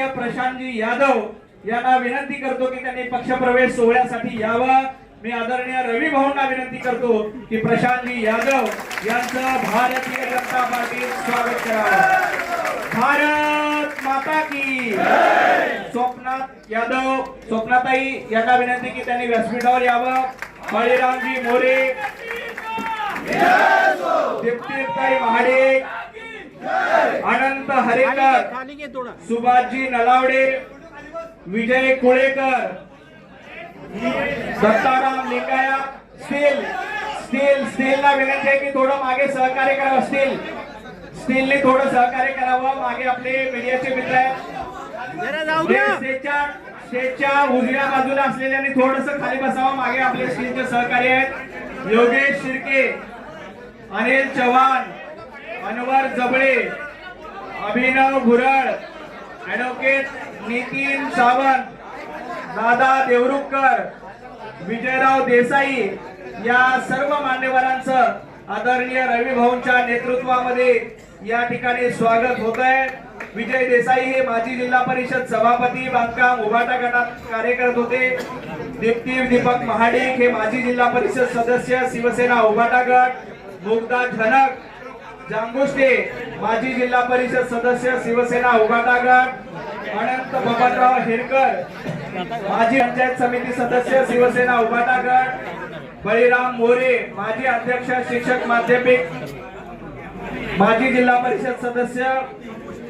आदरणीय प्रशांतजी यादव यांना विनंती करतो की त्यांनी पक्षप्रवेश सोहळ्यासाठी यावं. मी आदरणीय रवी भाऊंना विनंती करतो की प्रशांतजी यादव यांचं भारतीय जनता पार्टीत स्वागत करावं. भारत माता की स्वप्नाथ यादव स्वप्नाताई यांना विनंती की त्यांनी व्यासपीठावर यावं. बळीरामजी मोरे दीप्तीताई महाडिक अनंत हरेकर सुभाषजी नलावडे विजय कुळेकर दत्ताराम लिंगाया स्टील स्टील स्टीलला विनंती आहे की थोडं मागे सहकार्य करावं. स्टील स्टीलने थोडं सहकार्य करावं. मागे आपले मीडियाचे मित्र आहेत. स्टेजच्या उजव्या बाजूला असलेल्यांनी थोडस खाली बसावं. मागे आपले स्टीलचे सहकारी आहेत. योगेश शिर्के अनिल चव्हाण अनवर जबळे अभिनव भुरळ ॲडव्होकेट नितीन सावंत दादा देवरुखकर विजयराव देसाई या सर्व मान्यवरांचं आदरणीय रवी भाऊंच्या नेतृत्वामध्ये या ठिकाणी स्वागत होत आहे विजय देसाई हे माजी जिल्हा परिषद सभापती बांधकाम उभाटा गटात कार्य करत होते. दीप्ती दीपक महाडिक हे माजी जिल्हा परिषद सदस्य शिवसेना उभाटा गट मुग्धा झनक जांगुष्टे माजी जिल्हा परिषद सदस्य शिवसेना उभाटा गट अनंत बबनराव हिरकर माजी पंचायत समिती सदस्य शिवसेना उभाटा गट बळीराम मोरे माजी अध्यक्ष शिक्षक माध्यमिक माजी जिल्हा परिषद सदस्य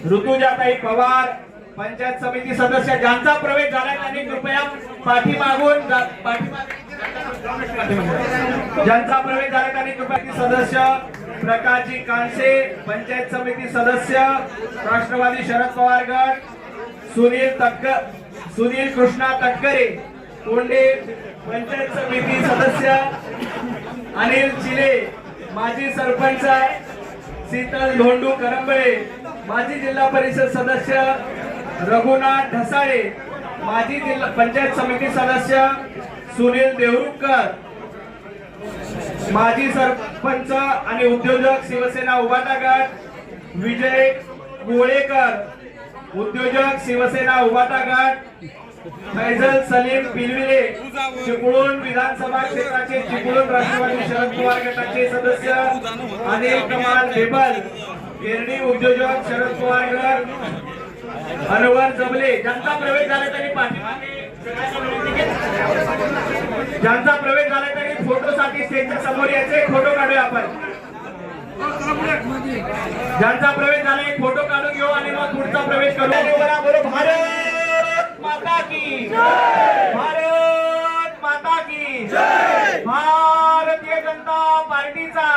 ऋतुजाताई पवार पंचायत समिती सदस्य ज्यांचा प्रवेश झाला त्यांनी कृपया पाठीमागून पाठीमागे- ज्यांचा प्रवेश झाला त्यांनी कृपया सदस्य प्रकाशजी कांसे पंचायत समिती सदस्य राष्ट्रवादी शरद पवार गट सुनील तक्क सुनील कृष्णा तटकरे कोंडे पंचायत समिती सदस्य अनिल चिले माजी सरपंच शीतल धोंडू करंबळे माजी जिल्हा परिषद सदस्य रघुनाथ ढसाळे माजी जिल्हा पंचायत समिती सदस्य सुनील देवरुखकर. माजी सरपंच आणि उद्योजक शिवसेना उभाटा गट विजय गोळेकर. उद्योजक शिवसेना उभाटा गट फैजल सलीम पिलविले. चिपळूण विधानसभा क्षेत्राचे चिपळूण राष्ट्रवादी शरद पवार गटाचे सदस्य अनिल कमाल बेबल गिरणी उद्योजक शरद पवार गट. अनवर जबले जनता प्रवेश झाले तरी पाठीमागे. ज्यांचा प्रवेश झाला त्यांनी फोटोसाठी स्टेजच्या समोर यायचे फोटो काढूया आपण. ज्यांचा प्रवेश झाला एक फोटो काढून घेऊ आणि मग पुढचा प्रवेश करू. बोलो भारत माता की भारत माता की भारतीय जनता पार्टीचा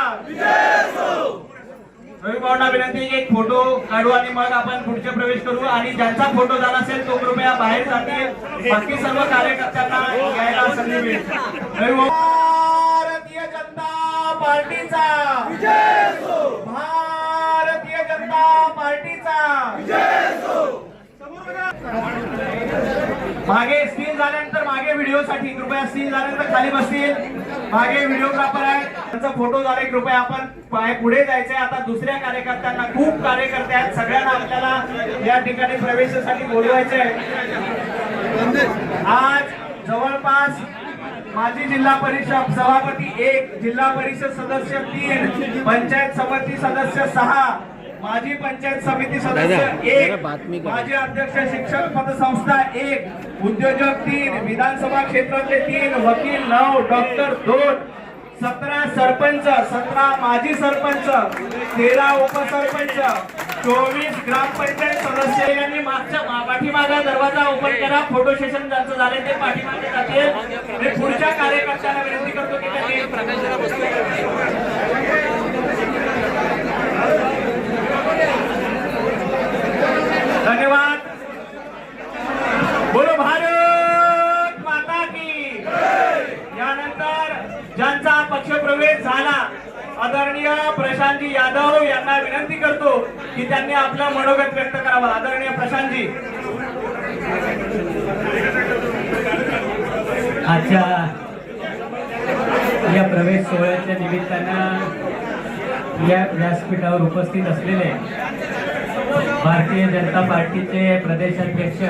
रवी भाऊंना विनंती की एक फोटो काढू आणि मग आपण पुढचे प्रवेश करू आणि ज्यांचा फोटो झाला असेल तो कृपया बाहेर जातील. बाकी सर्व कार्यकर्त्यांना यायला संधी मिळेल. रवी भारतीय जनता पार्टीचा. भारतीय जनता पार्टीचा. मागे स्टील झाल्यानंतर मागे व्हिडिओ साठी कृपया स्टील झाल्यानंतर खाली बसतील. मागे व्हिडिओग्राफर आहे. त्यांचा फोटो झाले कृपया आपण पुढे जायचंय. आता दुसऱ्या कार्यकर्त्यांना खूप कार्यकर्ते आहेत. सगळ्यांना आपल्याला या ठिकाणी प्रवेशासाठी बोलवायचे आहे आज जवळपास माजी जिल्हा परिषद सभापती एक जिल्हा परिषद सदस्य तीन पंचायत समिती सदस्य सहा माजी पंचायत समिती सदस्य एक माजी अध्यक्ष शिक्षक पतसंस्था एक उद्योजक तीन विधानसभा क्षेत्रातले तीन वकील नऊ डॉक्टर दोन सतरा सरपंच सतरा माजी सरपंच तेरा उपसरपंच चोवीस ग्रामपंचायत सदस्य. यांनी मागच्या मा- पाठीमागा दरवाजा ओपन करा. फोटो सेशन ज्यांचं झाले ते पाठीमागे जातील. मी पुढच्या कार्यकर्त्याला विनंती करतो की त्यांनी धन्यवाद. बोलो भारत माता की। यानंतर ज्यांचा पक्षप्रवेश झाला आदरणीय प्रशांतजी यादव यांना विनंती करतो की त्यांनी आपलं मनोगत व्यक्त करावं. आदरणीय प्रशांतजी. आजच्या या प्रवेश सोहळ्याच्या निमित्तानं या व्यासपीठावर उपस्थित असलेले भारतीय जनता पार्टीचे प्रदेशाध्यक्ष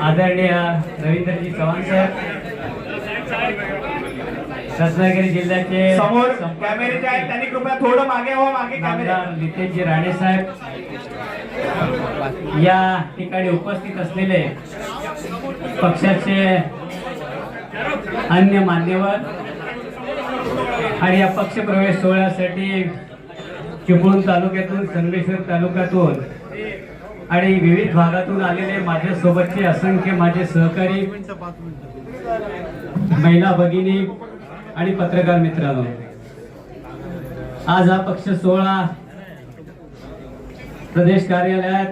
आदरणीय रवींद्रजी चव्हाण साहेब रत्नागिरी जिल्ह्याचे समोर कॅमेरे आहेत त्यांनी कृपया थोडं मागे व्हा मागे नितेशजी राणे साहेब. या ठिकाणी उपस्थित असलेले पक्षाचे अन्य मान्यवर आणि या पक्ष प्रवेश सोहळ्यासाठी चिपळूण तालुक्यातून संगमेश्वर तालुक्यातून आणि विविध भागातून आलेले माझ्यासोबतचे असंख्य माझे सहकारी महिला भगिनी आणि पत्रकार मित्रांनो. आज हा पक्ष सोहळा प्रदेश कार्यालयात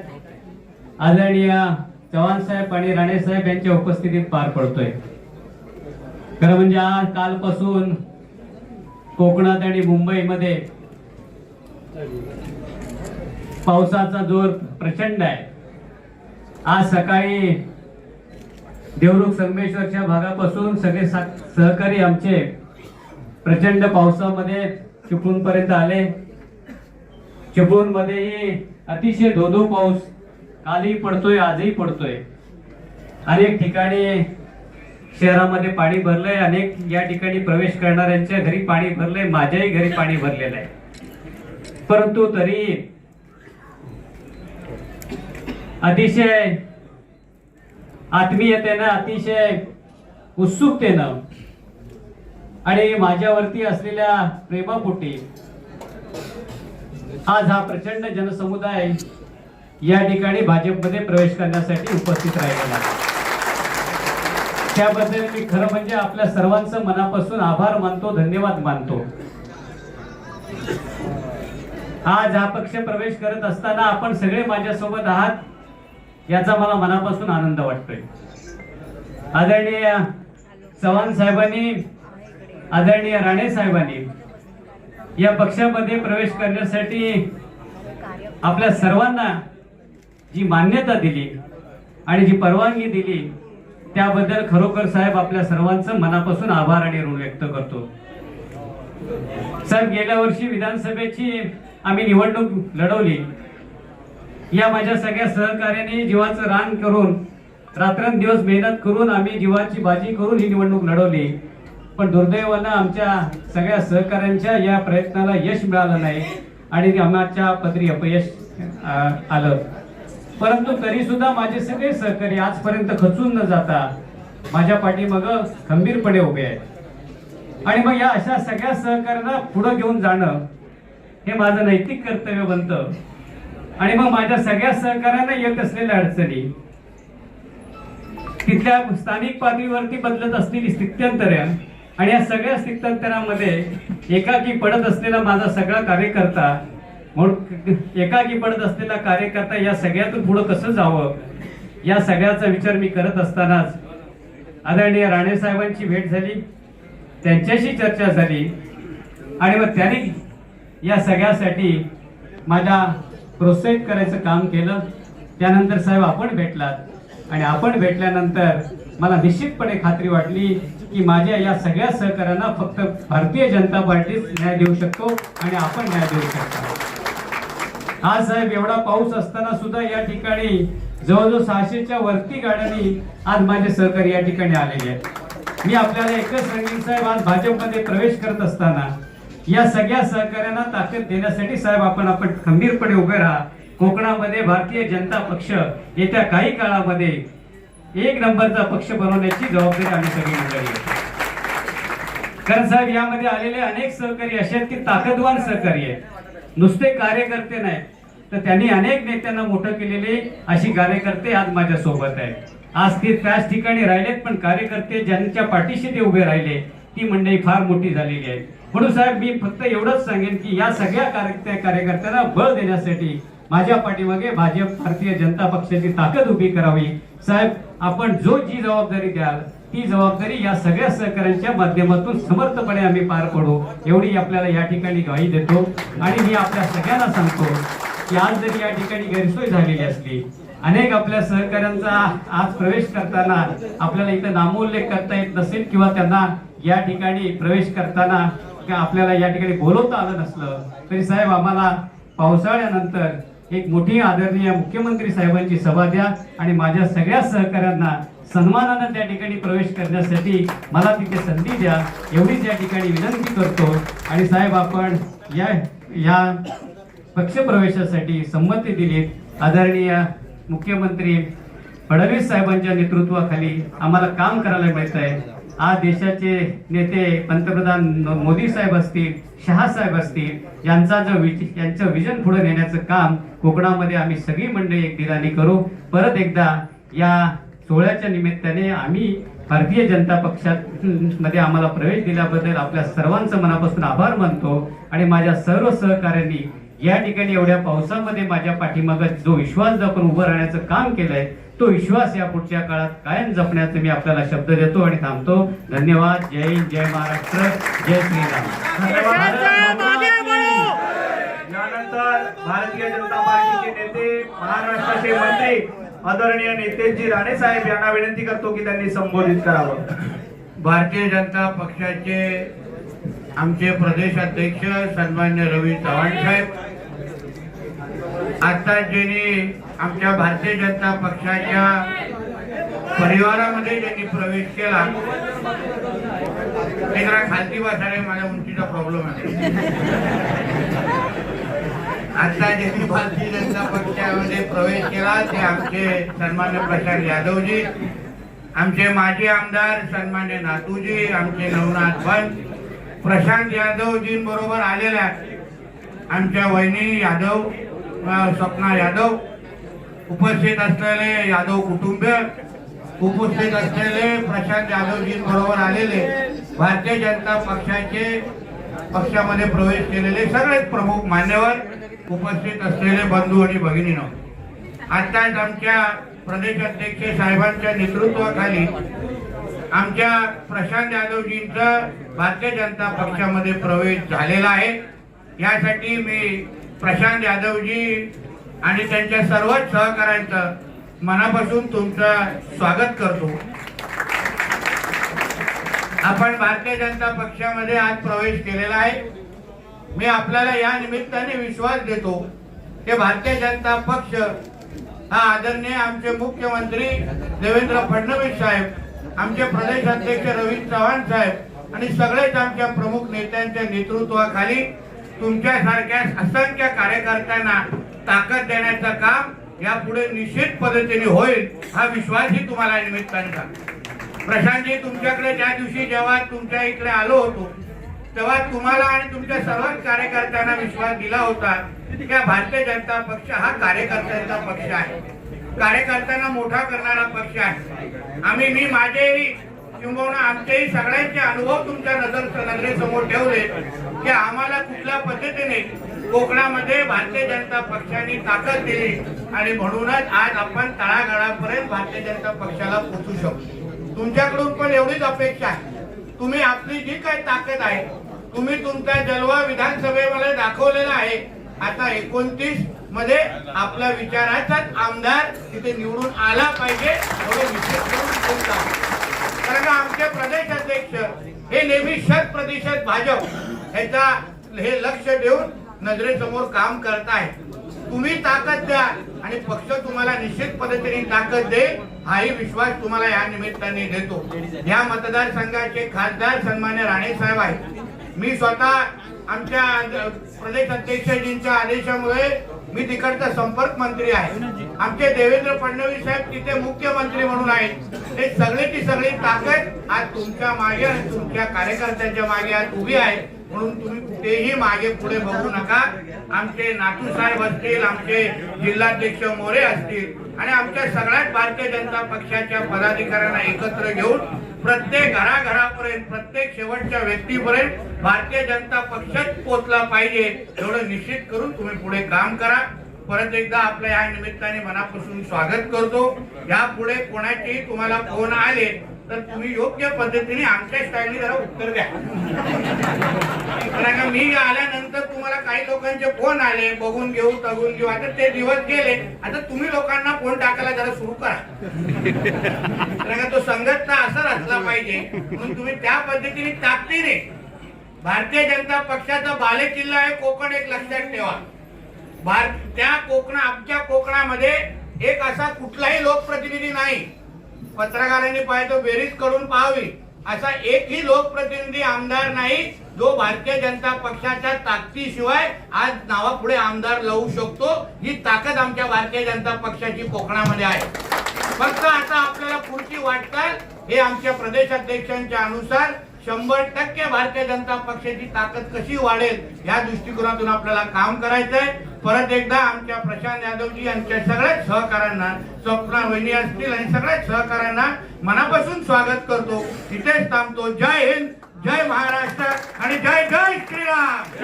आदरणीय चव्हाण साहेब आणि राणे साहेब यांच्या उपस्थितीत पार पडतोय. खरं म्हणजे आज कालपासून कोकणात आणि मुंबईमध्ये पावसाचा जोर प्रचंड आहे. आज सकाळी देवरुख संगमेश्वरच्या भागापासून सगळे सा- सहकारी आमचे प्रचंड पावसामध्ये चिपळूणपर्यंत आले. चिपळूणमध्येही अतिशय अतिशय धोधो पाऊस कालही पडतोय आजही पडतोय. अनेक ठिकाणी शहरामध्ये पाणी भरलंय अनेक या ठिकाणी प्रवेश करणाऱ्यांच्या घरी पाणी भरलंय माझ्याही घरी पाणी भरलेलं आहे. परंतु तरी अतिशय आत्मीयतेनं अतिशय उत्सुकतेनं आणि माझ्यावरती असलेल्या प्रेमापोटी आज हा प्रचंड जनसमुदाय या ठिकाणी भाजपमध्ये प्रवेश करण्यासाठी उपस्थित राहिलेला त्याबद्दल मी खरं म्हणजे आपल्या सर्वांचं मनापासून आभार मानतो धन्यवाद मानतो. आज हा पक्ष प्रवेश करत असताना आपण सगळे माझ्यासोबत आहात. याचा मला मनापासून आनंद वाटतोय. आदरणीय चव्हाण साहेबांनी आदरणीय राणे साहेबांनी या पक्षामध्ये प्रवेश करण्यासाठी आपल्या सर्वांना जी मान्यता दिली आणि जी परवानगी दिली त्याबद्दल खरोखर साहेब आपल्या सर्वांचं मनापासून आभार आणि ऋण व्यक्त करतो. साहेब गेल्या वर्षी विधानसभेची आम्ही निवडणूक लढवली. या माझ्या सगळ्या सहकार्याने जीवाचं रान करून रात्रंदिवस मेहनत करून आम्ही जीवाची बाजी करून ही निवडणूक लढवली. पण दुर्दैवानं आमच्या सगळ्या सहकाऱ्यांच्या या प्रयत्नाला यश मिळालं नाही आणि ते आमच्या पदरी अपयश आलं. परंतु तरी सुद्धा माझे सगळे सहकारी आजपर्यंत खचून न जाता माझ्या पाठीमाग खंबीरपणे उभे आहेत आणि मग या अशा सगळ्या सहकार्यांना पुढं घेऊन जाणं हे माझं नैतिक कर्तव्य बनतं. आणि मग माझ्या सगळ्या सहकार्यांना येत असलेल्या अडचणी तिथल्या स्थानिक पातळीवरती बदलत असलेली स्थित्यंतर आणि या सगळ्या स्थित्यंतरामध्ये एकाकी पडत असलेला माझा सगळा कार्यकर्ता म्हणून एकाकी पडत असलेला कार्यकर्ता या सगळ्यातून पुढं कसं जावं या सगळ्याचा विचार मी करत असतानाच आदरणीय राणे साहेबांची भेट झाली त्यांच्याशी चर्चा झाली आणि मग त्यांनी या सगळ्यासाठी माझ्या प्रोत्साहित करायचं काम केलं त्यानंतर साहेब आपण भेटलात. आणि आपण भेटल्यानंतर मला निश्चितपणे खात्री वाटली की माझ्या या सगळ्या सहकार्यांना फक्त भारतीय जनता पार्टीच न्याय देऊ शकतो आणि आपण न्याय देऊ शकतो. आज साहेब एवढा पाऊस असताना सुद्धा या ठिकाणी जवळजवळ सहाशेच्या वरती गाड्यांनी आज माझे सहकारी या ठिकाणी आलेले आहेत. मी आपल्याला एकच सांगेन साहेब आज भाजपमध्ये प्रवेश करत असताना या सगळ्या सहकार्यांना ताकद देण्यासाठी साहेब आपण आपण खंबीरपणे उभे राहा. कोकणामध्ये भारतीय जनता पक्ष येत्या काही काळामध्ये एक नंबरचा पक्ष बनवण्याची जबाबदारी आम्ही सगळी मंडळी कारण साहेब यामध्ये आलेले अनेक सहकारी असे आहेत की ताकदवान सहकारी आहेत. नुसते कार्यकर्ते नाहीत. तर त्यांनी अनेक नेत्यांना मोठं केलेले अशी कार्यकर्ते आज माझ्या सोबत आहेत. आज ते त्याच ठिकाणी राहिलेत पण कार्यकर्ते ज्यांच्या पाठीशी ते उभे राहिले ती मंडळी फार मोठी झालेली आहे म्हणून साहेब मी फक्त एवढंच सांगेन की या सगळ्या कार्य कार्यकर्त्यांना बळ देण्यासाठी माझ्या पाठीमागे भाजप भारतीय जनता पक्षाची ताकद उभी करावी. साहेब आपण जो जी जबाबदारी द्याल ती जबाबदारी या सगळ्या सहकाऱ्यांच्या माध्यमातून समर्थपणे आम्ही पार पडू एवढी आपल्याला या ठिकाणी ग्वाही देतो. आणि मी आपल्या सगळ्यांना सांगतो की आज जरी या ठिकाणी गैरसोय झालेली असली अनेक आपल्या सहकाऱ्यांचा आज प्रवेश करताना आपल्याला इथं नामोल्लेख करता येत नसेल किंवा त्यांना या ठिकाणी प्रवेश करताना किंवा आपल्याला या ठिकाणी बोलवता आलं नसलं तरी साहेब आम्हाला पावसाळ्यानंतर एक मोठी आदरणीय मुख्यमंत्री साहेबांची सभा द्या आणि माझ्या सगळ्या सहकाऱ्यांना सन्मानानं त्या ठिकाणी प्रवेश करण्यासाठी मला तिथे संधी द्या एवढीच या ठिकाणी विनंती करतो. आणि साहेब आपण या या पक्षप्रवेशासाठी संमती दिलीत आदरणीय मुख्यमंत्री फडणवीस साहेबांच्या नेतृत्वाखाली आम्हाला काम करायला मिळत आहे आज देशाचे नेते पंतप्रधान मोदी साहेब असतील शहा साहेब असतील यांचा जो विज यांचं विजन पुढे नेण्याचं काम कोकणामध्ये आम्ही सगळी मंडळी एक दिलाने करू. परत एकदा या सोहळ्याच्या निमित्ताने आम्ही भारतीय जनता पक्षात मध्ये आम्हाला प्रवेश दिल्याबद्दल आपल्या सर्वांचं मनापासून आभार मानतो आणि माझ्या सर्व सहकाऱ्यांनी या ठिकाणी एवढ्या पावसामध्ये माझ्या पाठीमागं जो विश्वास दाखवून उभं राहण्याचं काम केलंय तो विश्वास या पुढच्या काळात कायम जपण्याचं मी आपल्याला शब्द देतो आणि थांबतो. धन्यवाद. जय हिंद जय महाराष्ट्र जय श्रीराम. यानंतर भारतीय जनता पार्टीचे नेते महाराष्ट्राचे मंत्री आदरणीय नेतेजी राणे साहेब यांना विनंती करतो की त्यांनी संबोधित करावं. भारतीय जनता पक्षाचे आमचे प्रदेश अध्यक्ष सन्मान्य रवी चव्हाण साहेब आता ज्यांनी आमच्या भारतीय जनता पक्षाच्या परिवारामध्ये ज्यांनी प्रवेश केला ते जरा खालती बसायला माझ्या उंचीचा प्रॉब्लेम आहे. आता ज्यांनी भारतीय जनता पक्षामध्ये प्रवेश केला ते आमचे सन्मान्य प्रशांत यादवजी आमचे माजी आमदार सन्मान्य नातूजी आमचे नवनाथ पंत प्रशांत यादवजींबरोबर आलेल्या आमच्या वहिनी यादव स्वप्ना यादव उपस्थित असलेले यादव कुटुंबीय उपस्थित असलेले प्रशांत यादवजींबरोबर आलेले भारतीय जनता पक्षाचे पक्षामध्ये प्रवेश केलेले सगळेच प्रमुख मान्यवर उपस्थित असलेले बंधू आणि भगिनीनो आताच आमच्या प्रदेश अध्यक्ष साहेबांच्या नेतृत्वाखाली आमच्या प्रशांत यादवजींचा भारतीय जनता पक्षामध्ये प्रवेश झालेला आहे. यासाठी मी प्रशांत यादवजी आणि त्यांच्या सर्वच सहकाऱ्यांचं मनापासून तुमचं स्वागत करतो. आपण भारतीय जनता पक्षामध्ये आज प्रवेश केलेला आहे. मी आपल्याला या निमित्ताने विश्वास देतो की भारतीय जनता पक्ष हा आदरणीय आमचे मुख्यमंत्री देवेंद्र फडणवीस साहेब आमचे प्रदेश अध्यक्ष रवींद्र चव्हाण साहेब आणि सगळेच आमच्या प्रमुख नेत्यांच्या नेतृत्वाखाली तुमच्यासारख्या असंख्य कार्यकर्त्यांना ताकद देण्याचं काम यापुढे निश्चित पद्धतीने होईल हा विश्वासही तुम्हाला निमित्तांचा. प्रशांतजी तुमच्याकडे ज्या दिवशी जेव्हा तुमच्या इकडे आलो होतो तेव्हा तुम्हाला आणि तुमच्या सर्वच कार्यकर्त्यांना विश्वास दिला होता की भारतीय जनता पक्ष हा कार्यकर्त्यांचा पक्ष आहे. कार्यकर्त्यांना मोठा करणारा पक्ष आहे. आम्ही मी माझेही किंबहुना आमचेही सगळ्यांचे अनुभव तुमच्या नजर नजरेसमोर ठेवले की आम्हाला कुठल्या पद्धतीने कोकणामध्ये भारतीय जनता पक्षाने ताकद दिली आणि म्हणूनच आज आपण तळागाळापर्यंत भारतीय जनता पक्षाला पोचू शकतो. तुमच्याकडून पण एवढीच अपेक्षा आहे. तुम्ही आपली जी काही ताकद आहे तुम्ही तुमचा जलवा विधानसभेमध्ये दाखवलेला आहे. आता एकोणतीसमध्ये आपल्या विचाराचाच आमदार तिथे निवडून आला पाहिजे म्हणून विशेष करून कारण आमचे प्रदेश अध्यक्ष हे नेहमी शत प्रतिशत भाजप ह्याचा हे लक्ष देऊन नजरेसमोर काम करत आहे तुम्ही ताकद द्या आणि पक्ष तुम्हाला निश्चित पद्धतीने ताकद दे हाही विश्वास तुम्हाला या निमित्ताने देतो. या मतदारसंघाचे खासदार सन्मान्य राणे साहेब आहेत. मी स्वतः आमच्या प्रदेश अध्यक्षजींच्या आदेशामुळे मी तिकडचा संपर्क मंत्री आहे. आमचे देवेंद्र फडणवीस साहेब तिथे मुख्यमंत्री म्हणून आहेत. ते सगळीची सगळी ताकद आज तुमच्या मागे आणि तुमच्या कार्यकर्त्यांच्या मागे आज उभी आहे. म्हणून तुम्ही कुठेही मागे पुढे बघू नका. आमचे नातू साहेब असतील आमचे जिल्हाध्यक्ष मोरे असतील आणि आमच्या सगळ्याच भारतीय जनता पक्षाच्या पदाधिकाऱ्यांना एकत्र घेऊन प्रत्येक घराघरापर्यंत प्रत्येक शेवटच्या व्यक्तीपर्यंत भारतीय जनता पक्षच पोचला पाहिजे एवढं निश्चित करून तुम्ही पुढे काम करा. परत एकदा आपल्या या निमित्ताने मनापासून स्वागत करतो. यापुढे कोणाचेही तुम्हाला फोन आले तर तुम्ही योग्य पद्धतीने आमच्या स्टाईलने जरा उत्तर द्या. कारण का मी आल्यानंतर तुम्हाला काही लोकांचे फोन आले बघून घेऊ तगून घेऊ. आता ते दिवस गेले आता तुम्ही लोकांना फोन टाकायला जरा सुरू करा. कारण का तो संघटना असर असला पाहिजे. म्हणून तुम्ही त्या पद्धतीने ताकदीने भारतीय जनता पक्षाचा बालेकिल्ला आहे कोकण एक लक्षात ठेवा. भारत त्या कोकणा आमच्या कोकणामध्ये एक असा कुठलाही लोकप्रतिनिधी नाही. पत्रकारांनी पाहिजे बेरीज करून पाहावी. असा एकही लोकप्रतिनिधी आमदार नाही. जो भारतीय जनता पक्षाच्या ताकदीशिवाय आज नावापुढे आमदार लावू शकतो ही ताकद आमच्या भारतीय जनता पक्षाची कोकणामध्ये आहे. फक्त आता आपल्याला पुढची वाटचाल हे आमच्या प्रदेशाध्यक्षांच्या अनुसार शंभर टक्के भारतीय जनता पक्षाची ताकद कशी वाढेल या दृष्टिकोनातून आपल्याला काम करायचं आहे परत एकदा आमच्या प्रशांत यादवजी यांच्या सगळ्याच सहकाऱ्यांना स्वप्ना वहिनी असतील आणि सगळ्याच सहकाऱ्यांना मनापासून स्वागत करतो. इथेच थांबतो. जय हिंद. जय महाराष्ट्र आणि जय जय श्रीराम.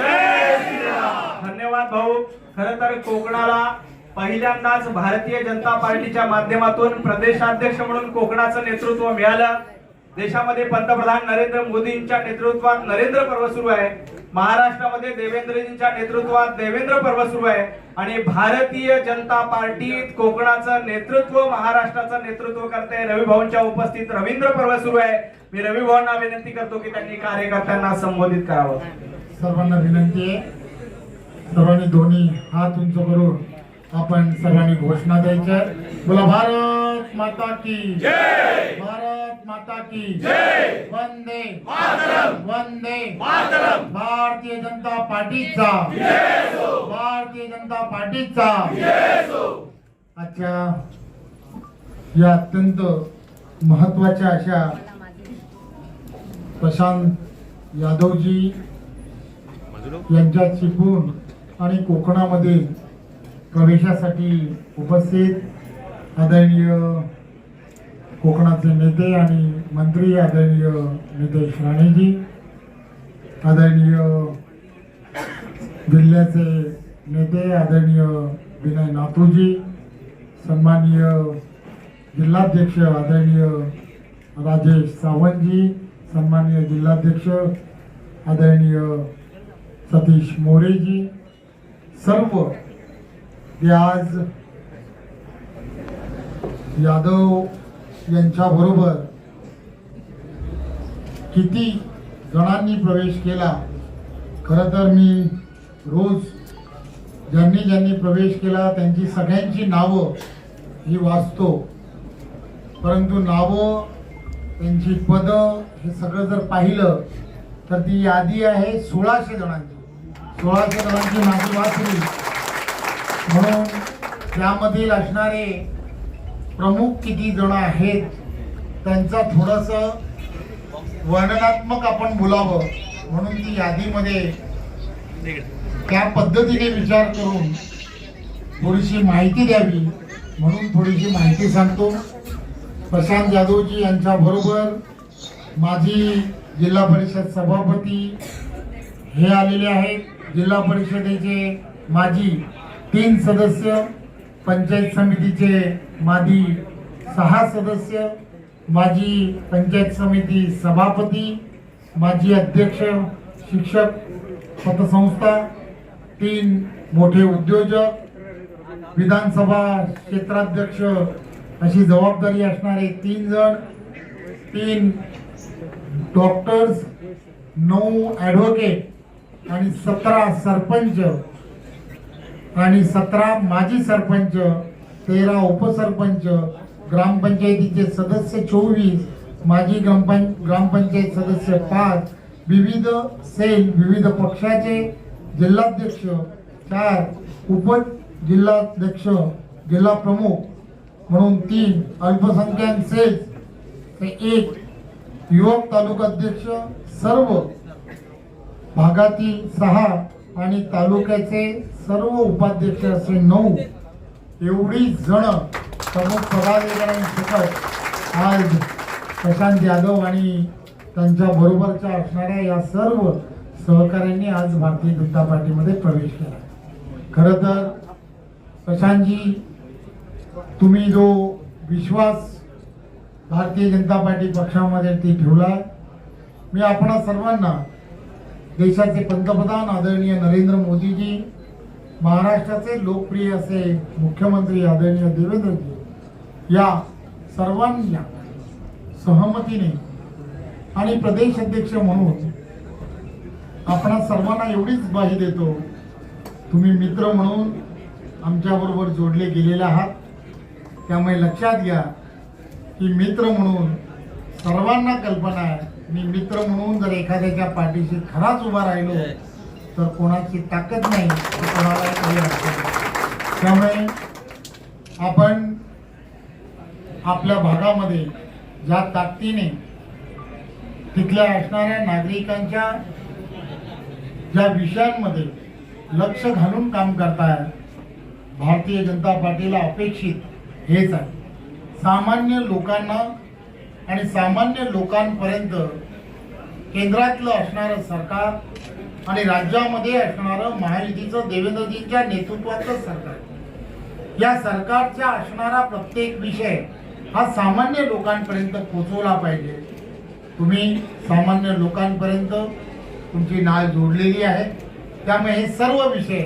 धन्यवाद भाऊ. खर तर कोकणाला पहिल्यांदाच भारतीय जनता पार्टीच्या माध्यमातून प्रदेशाध्यक्ष म्हणून कोकणाचं नेतृत्व मिळालं. देशामध्ये पंतप्रधान नरेंद्र मोदींच्या नेतृत्वात नरेंद्र पर्व सुरू आहे. महाराष्ट्रामध्ये देवेंद्रजींच्या नेतृत्वात देवेंद्र पर्व सुरू आहे. आणि भारतीय जनता पार्टीत कोकणाचं नेतृत्व महाराष्ट्राचं नेतृत्व करते. रवी भाऊंच्या उपस्थित रवींद्र पर्व सुरू आहे. मी रवी भाऊंना विनंती करतो की त्यांनी कार्यकर्त्यांना संबोधित करावं. सर्वांना विनंती आहे. सर्वांनी दोन्ही हात उंच करून आपण सर्वांनी घोषणा द्यायच्या. बोला भारत माता की भारत माता की। वंदे। वंदे। भारतीय जनता पार्टीचा। भारतीय जनता पार्टीचा। आजच्या या अत्यंत महत्त्वाच्या अशा प्रशांत यादवजी यांच्यात शिकून आणि कोकणामध्ये प्रवेशासाठी उपस्थित आदरणीय कोकणाचे नेते आणि मंत्री आदरणीय नितेश राणेजी आदरणीय जिल्ह्याचे नेते आदरणीय विनय नातूजी सन्माननीय जिल्हाध्यक्ष आदरणीय राजेश सावंतजी सन्माननीय जिल्हाध्यक्ष आदरणीय सतीश मोरेजी सर्व ते आज यादव यांच्याबरोबर किती जणांनी प्रवेश केला खरं तर मी रोज ज्यांनी ज्यांनी प्रवेश केला त्यांची सगळ्यांची नावं ही वाचतो. परंतु नावं त्यांची पदं हे सगळं जर पाहिलं तर ती यादी आहे सोळाशे जणांची. सोळाशे जणांची नावी वाचली. म्हणून त्यामधील असणारे प्रमुख किती जण आहेत त्यांचा थोडस वर्णनात्मक आपण बोलावं. म्हणून ती यादीमध्ये त्या पद्धतीने विचार करून थोडीशी माहिती द्यावी. म्हणून थोडीशी माहिती सांगतो. प्रशांत जाधवजी यांच्या बरोबर जिल्हा परिषद सभापती हे आलेले आहेत. जिल्हा परिषदेचे माजी तीन सदस्य पंचायत समितीचे माजी सहा सदस्य माजी पंचायत समिती सभापती माजी अध्यक्ष शिक्षक पतसंस्था तीन मोठे उद्योजक विधानसभा क्षेत्राध्यक्ष अशी जबाबदारी असणारे तीन जण तीन डॉक्टर्स नऊ ॲडव्होकेट आणि सतरा सरपंच आणि सतरा माजी सरपंच तेरा उपसरपंच ग्रामपंचायतीचे सदस्य चोवीस माजी ग्रामपं ग्रामपंचायत सदस्य पाच विविध सेल विविध पक्षाचे जिल्हाध्यक्ष चार उप जिल्हाध्यक्ष जिल्हा प्रमुख म्हणून तीन अल्पसंख्याक सेल ते एक युवक तालुकाध्यक्ष सर्व भागातील सहा आणि तालुक्याचे सर्व उपाध्यक्ष असे नऊ. एवढी जण प्रमुख पदाधिकाऱ्यांसकट आज प्रशांत यादव आणि त्यांच्या बरोबरच्या असणाऱ्या या सर्व सहकाऱ्यांनी आज भारतीय जनता पार्टीमध्ये प्रवेश केला. खरं तर प्रशांतजी तुम्ही जो विश्वास भारतीय जनता पार्टी पक्षामध्ये ती ठेवला मी आपणा सर्वांना देशाचे पंतप्रधान आदरणीय नरेंद्र मोदीजी महाराष्ट्राचे लोकप्रिय असे मुख्यमंत्री आदरणीय देवेंद्रजी या सर्वांच्या सहमतीने आणि प्रदेश अध्यक्ष म्हणून आपणा सर्वांना एवढीच ग्वाही देतो. तुम्ही मित्र म्हणून आमच्याबरोबर जोडले गेलेले आहात. त्यामुळे लक्षात घ्या की मित्र म्हणून सर्वांना कल्पना आहे. मी मित्र म्हणून जर एखाद्याच्या पाठीशी खराच उभा राहिलो तर कोणाची ताकद नाही कोणाला काही अडचण त्यामुळे आपण आपल्या भागामध्ये ज्या ताकदीने तिथल्या असणाऱ्या नागरिकांच्या ज्या विषयांमध्ये लक्ष घालून काम करताय भारतीय जनता पार्टीला अपेक्षित हेच आहे. सामान्य लोकांना आणि सामान्य लोकांपर्यंत केंद्रातलं असणारं सरकार आणि राज्यामध्ये असणारं महायुतीचं देवेंद्रजींच्या नेतृत्वाचं सरकार. या सरकारच्या असणारा प्रत्येक विषय हा सामान्य लोकांपर्यंत पोचवला पाहिजे. तुम्ही सामान्य लोकांपर्यंत तुमची नाळ जोडलेली आहे. त्यामुळे हे सर्व विषय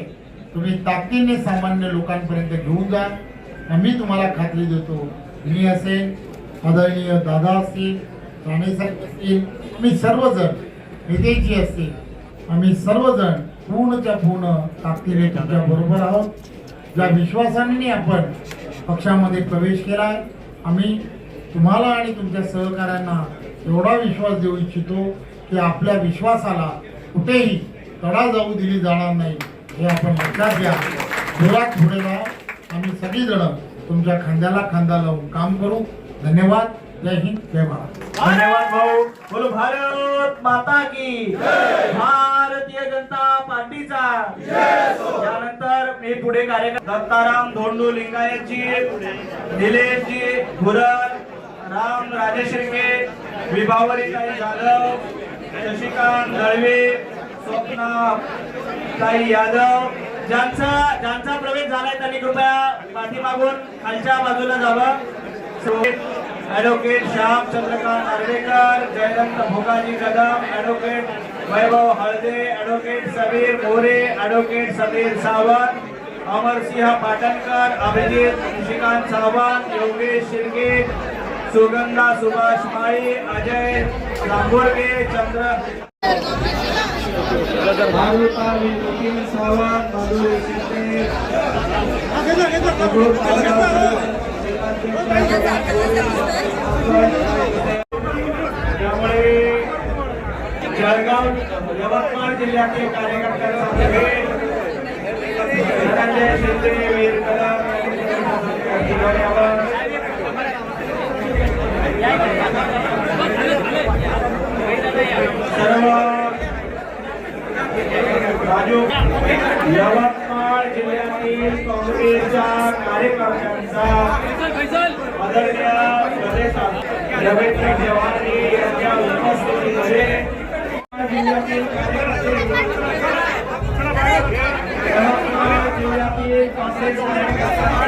तुम्ही ताकदीने सामान्य लोकांपर्यंत घेऊन जा. आम्ही तुम्हाला खात्री देतो. मी असेल आदरणीय दादा असतील राणेसाहेब असतील आम्ही सर्वजण नेतेजी असतील आम्ही सर्वजण पूर्णच्या पूर्ण ताकदीने तुमच्या बरोबर आहोत. ज्या विश्वासाने आपण पक्षामध्ये प्रवेश केला आहे आम्ही तुम्हाला आणि तुमच्या सहकाऱ्यांना एवढा विश्वास देऊ इच्छितो की आपल्या विश्वासाला कुठेही तडा जाऊ दिली जाणार नाही हे आपण लक्षात घ्या. जोरात पुढे राहा आम्ही सगळीजणं तुमच्या खांद्याला खांदा लावून काम करू. धन्यवाद. जय हिंद जय भारत. धन्यवाद भाऊ. बोलो भारत माता की. भारतीय जनता पार्टीचा. त्यानंतर मी पुढे कार्यक्रम दत्ताराम धोंडू लिंगायतजी निलेशजी धुरण राम राजेशिर्के विभावरीताई जाधव शशिकांत दळवे स्वप्ना ताई यादव. ज्यांचा ज्यांचा प्रवेश झालाय त्यांनी कृपया पाठीमागून खालच्या बाजूला जावं. Advocate Shyam Chandrakant Arvekar Jaydatt Bhogaji Kadam advocate Vaibhav Halde advocate Sameer More advocate Sameer Sawant Amarsinh Patankar Abhijit Nishikant Sawant Yogesh Shirge Sugandha Subhash Mali Ajay Lamborge Chandra मारुताली Nitin Sawant त्यामुळे जळगाव यवतमाळ जिल्ह्यातील कार्यकर्त्यांना धनंजय शिंदे वीर कदम सर्व राजू यवतमाळ जिल्ह्यातील काँग्रेसच्या कार्यकर्त्यांना कार्यकर्त्यांचा आदरणीय रवींद्र चव्हाणी यांच्या उपस्थितीमध्ये जिल्ह्यातील कार्यकर्ते जिल्ह्यातील काँग्रेस कार्यकर्त्यांचा